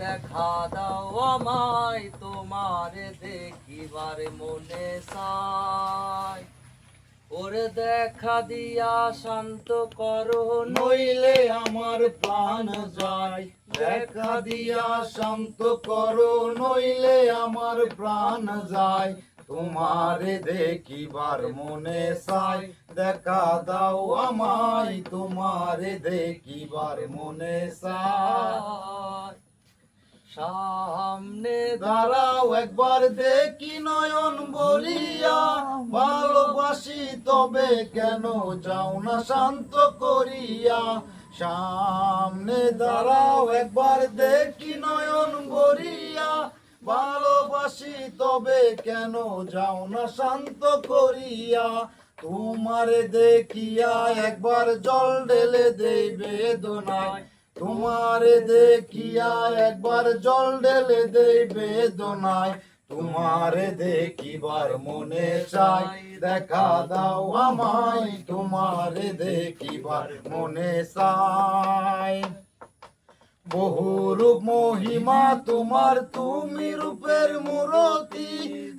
দেখা দাও আমায়, তোমার দেখিবার মনে চাই। ওরে দেখা দিয়া শান্ত করো, নইলে আমার প্রাণ যায়। দেখা দিয়া শান্ত করো, নইলে আমার প্রাণ যায়। তোমারে দেখিবার মনে চাই। দেখা দাও আমায়, তোমারে দেখিবার মনে চাই। সামনে দাঁড়াও, একবার দেখি নয়ন বলিয়া। ভালোবাসি তবে কেন যাও না শান্ত করিয়া। সামনে দাঁড়াও, একবার দেখি নয়ন বলিয়া। ভালোবাসি তবে কেন যাও না শান্ত করিয়া। তোমারে দেখিয়া একবার জল ঢেলে দেই বেদনায় তোমারে দেখিয়া একবার জল ঢেলে দেই বেদনায়। তোমারে দেখিবার মনে চাই, দেখা দাও আমায়। তোমারে দেখিবার মনে চাই। বহুরূপ মহিমা তোমার, তুমি রূপের মূরতি।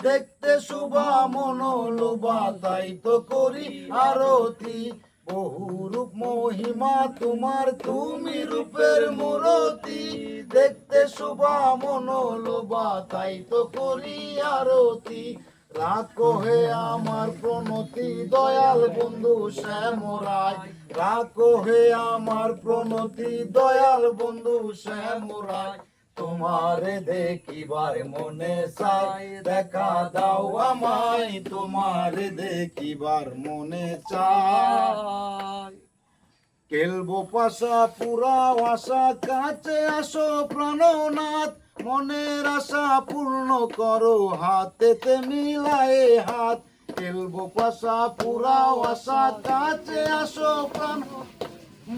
দেখতে শুভা মনোলোভা, তাই তো করি আরতি। বহুরূপ মহিমা তোমার, তুমি রূপের মূরতি। দেখতে শুভা, মনোলোভা, তাই তো করি আরতি। রাখো হে আমার প্রণতি, দয়াল বন্ধু শ্যামরায় রাখো হে আমার প্রণতি, দয়াল বন্ধু শ্যামরায় তোমারে দেখিবার মনে চাই দেখা দাও আমায় তোমারে দেখিবার মনে চাই। খেলব পাশা পুরা আশা কাছে আসো প্রাণনাথ মনের আশা পূর্ণ করো হাতেতে মিলায়ে হাত। খেলব পাশা পুরা আশা কাছে আসো প্রাণ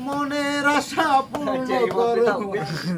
মনের আশা পূর্ণ করো।